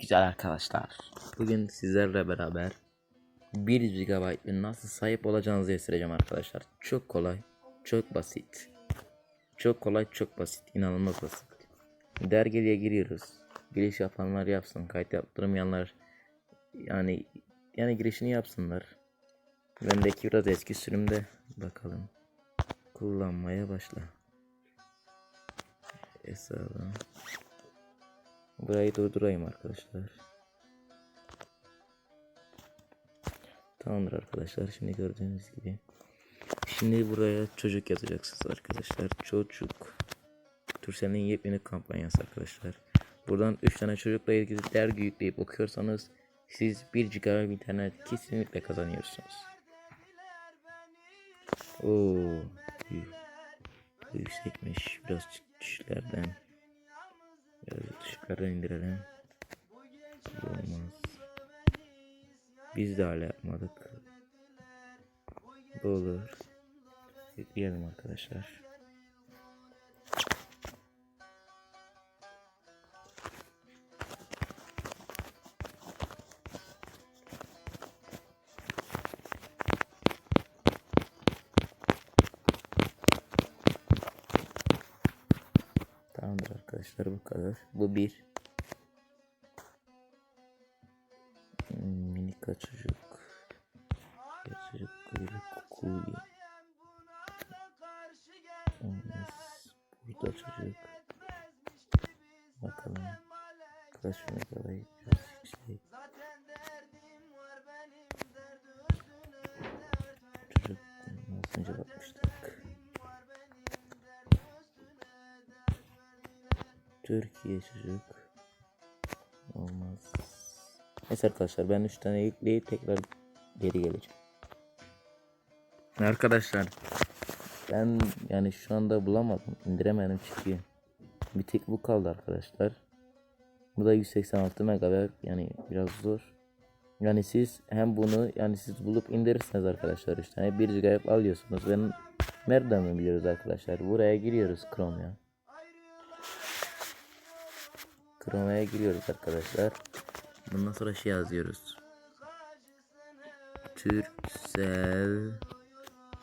Güzel arkadaşlar. Bugün sizlerle beraber 1 GB ve nasıl sahip olacağınızı göstereceğim arkadaşlar. Çok kolay, çok basit. Çok kolay, çok basit. İnanılmaz basit. Dergiliye giriyoruz. Giriş yapanlar yapsın. Kayıt yaptırmayanlar yani yani girişini yapsınlar. Bendeki biraz eski sürümde bakalım. Kullanmaya başla. Hesabı. Burayı durdurayım arkadaşlar. Tamamdır arkadaşlar. Şimdi gördüğünüz gibi. Şimdi buraya çocuk yazacaksınız arkadaşlar. Çocuk. Tursel'in yepyeni kampanyası arkadaşlar. Buradan 3 tane çocukla ilgili dergi yükleyip okuyorsanız siz 1 GB internet kesinlikle kazanıyorsunuz. Oo, yü- yüksekmiş. Biraz düşüklerden. Düşüklerden indirelim. Olmaz. Biz de hala yapmadık. Bu olur. Yükleyelim arkadaşlar. Arkadaşlar bu kadar. Bu bir. Hmm, Minika çocuk. Ya çocuk kuyruk. Olmaz. Burada çocuk. Bakalım. Kaç şunu kadar biraz Türkiye çocuk. Olmaz. Neyse arkadaşlar ben 3 tane yükleyip tekrar geri geleceğim. Arkadaşlar ben yani şu anda bulamadım. indiremedim çünkü bir tek bu kaldı arkadaşlar. Bu da 186 MB yani biraz zor. Yani siz hem bunu yani siz bulup indirirsiniz arkadaşlar 3 tane 1 GB alıyorsunuz. Ben nereden mi biliyoruz arkadaşlar? Buraya giriyoruz Chrome'ya. Chrome'ya giriyoruz arkadaşlar. Bundan sonra şey yazıyoruz. Turkcell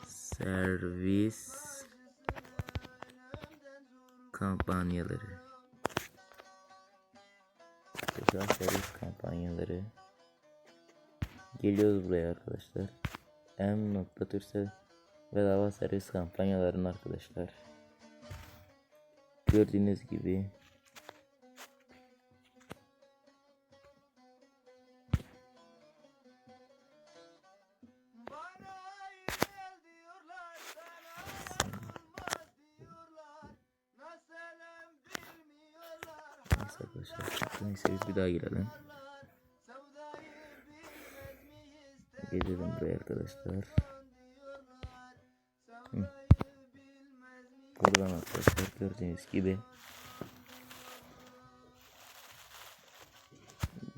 servis kampanyaları. Turkcell servis kampanyaları. Geliyoruz buraya arkadaşlar. M. Turkcell bedava servis kampanyalarının arkadaşlar. Gördüğünüz gibi Neyse arkadaşlar. Biz bir daha girelim. Gelelim buraya arkadaşlar. Hı. Buradan arkadaşlar gördüğünüz gibi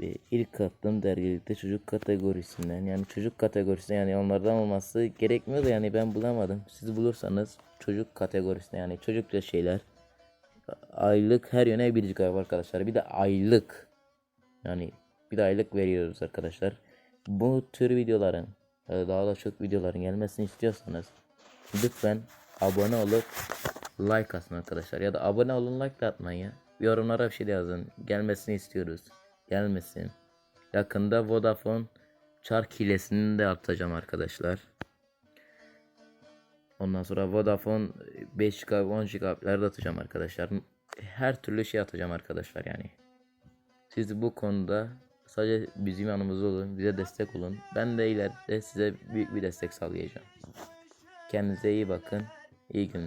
ve ilk attığım dergilikte çocuk kategorisinden yani çocuk kategorisinde yani onlardan olması gerekmiyor da yani ben bulamadım. Siz bulursanız çocuk kategorisinde yani çocukça şeyler aylık her yöne 1 GB arkadaşlar. Bir de aylık yani bir de aylık veriyoruz arkadaşlar. Bu tür videoların e, daha da çok videoların gelmesini istiyorsanız lütfen abone olup like atın arkadaşlar. Ya da abone olun like de atmayın ya. Yorumlara bir şey yazın. Gelmesini istiyoruz. Gelmesin. Yakında Vodafone çark hilesini de atacağım arkadaşlar. Ondan sonra Vodafone 5 GB 10 GB'ları da atacağım arkadaşlar. Her türlü şey atacağım arkadaşlar yani. Siz bu konuda sadece bizim yanımızda olun. Bize destek olun. Ben de ileride size büyük bir destek sağlayacağım. Kendinize iyi bakın. İyi günler.